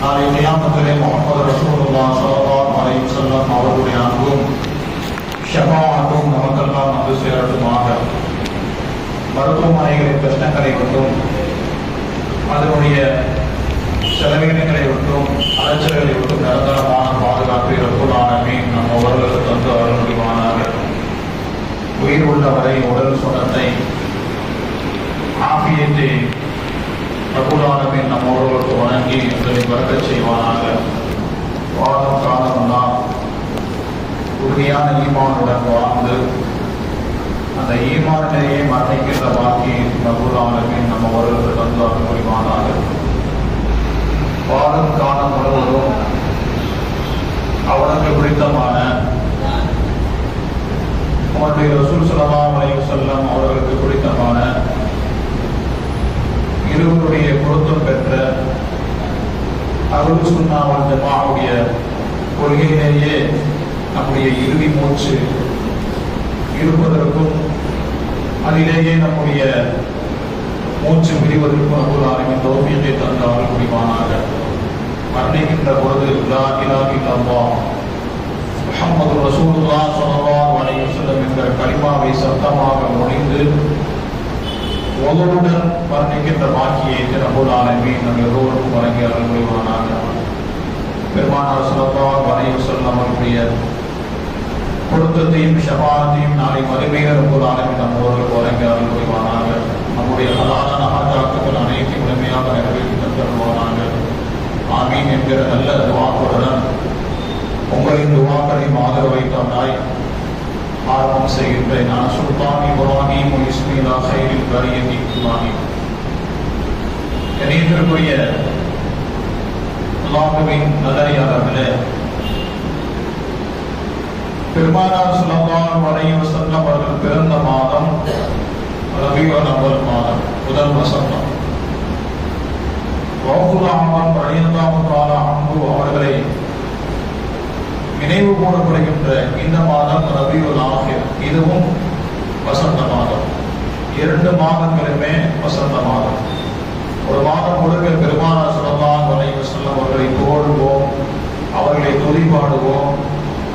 நாளை நியாமத்திலே முகமது ரசூலுல்லா ஸல்லல்லாஹு அலைஹி வஸல்லம் அவர்களுடைய அன்பும் ஷஃபாஅத்தும் நமக்கெல்லாம் வந்து சேரட்டுமாக. மருத்துவமனைகளின் பிரச்சனைகளை விட்டும் அதனுடைய செலவினங்களை விட்டும் அலைச்சல்களை விட்டும் நிரந்தரமான பாதுகாப்பை ரசூலானமே நம் அவர்களுக்கு தந்து அருள் முடிவானாக உயிர் உள்ளவரை உடல் சுகத்தை ஆபியத்தை எங்களை வரக்கச் செய்வானாக. வாழும் தான் உறுதியான ஈமானுடன் வாழ்ந்து அந்த ஈமானிலேயே மரணிக்கின்ற பாக்கி ரகுலானமே நம்ம ஒரு அருள் ஜமாவுடைய கொள்கையிலேயே நம்முடைய இறுதி மூச்சு இருப்பதற்கும் அதிலேயே நம்முடைய மூச்சு பிரிவதற்கும் அருள் ஆரம்பின் தோப்பியத்தை தந்த அருள் புரிவானாக. மரணிக்கின்ற பொழுது லா இலாஹ இல்லல்லாஹ் முகமது ரசூலுல்லா ஸல்லல்லாஹு அலைஹி வஸல்லம் என்கிற கலிமாவை சத்தமாக மொழிந்து ஒவ்வொருடன் மரணிக்கின்ற பாக்கியை ரபுல் ஆலமீன் நம் எல்லோருக்கும் வழங்கி அருள் புரிவானாக. பெருமானார் ஸல்லல்லாஹு அலைஹி சொல்லம் அவருடைய பொருத்தத்தையும் ஷபாத்தையும் நாளை மறுமையில் ரபுல் ஆலமீன் நம்மோர்களுக்கு வழங்கி அருள் புரிவானாக. நம்முடைய ஹலாலான ஆஜாத்துக்கள் அனைத்தையும் முழுமையாக நிறைவேற்றி தந்தருவானாக ஆமீன் என்கிற நல்ல துவாக்குடன் உங்களின் துவாக்களையும் ஆதரவு வைத்தவனாய் ஆரம்பம் செய்கின்றேன். நான் சுல்தான் இப்ராஹிம் இஸ்மீலா சைரில் கரியதி குமானி இணையத்திற்குரிய அல்லாஹுவின் நல்லறியாளர்களே பெருமானார் ஸல்லல்லாஹு அலைஹி வஸல்லம் அவர்கள் பிறந்த மாதம் ரபியுல் நபர் மாதம் முதல் வசந்தம். வௌகுலாமன் ரலியல்லாஹு தஆலா அன்ஹு அவர்களை நினைவு கூறப்படுகின்ற இந்த மாதம் ரபியுல் ஆஹிர். இதுவும் வசந்த மாதம். இரண்டு மாதங்களுமே வசந்த மாதம். ஒரு மாதம் முழுக்க பெருமானார் அவர்களை புகழுவோம் அவர்களை துதிப்பாடுவோம்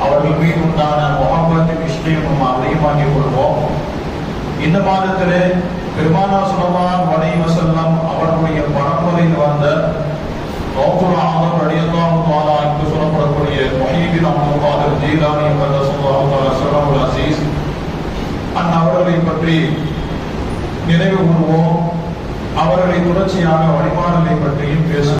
அவர்கள் மீது உண்டான முகப்பத்தின் இஷ்டையும் அதிகமாக்கிக் கொள்வோம். இந்த மாதத்திலே பெருமானா சுலமான் வலை வசல்லம் அவர்களுடைய பரம்பரையில் வந்த ஆதம் என்று சொல்லப்படக்கூடிய முஹீபின் அப்துல் காதிர் ஜீலானி கதஸல்லாஹு தஆலா ஸல்லல்லாஹு அசீஸ் அவர்களை பற்றி நினைவு கூறுவோம் அவர்களை தொடர்ச்சியாக வழிபாடுகளை பற்றியும் பேசுவோம்.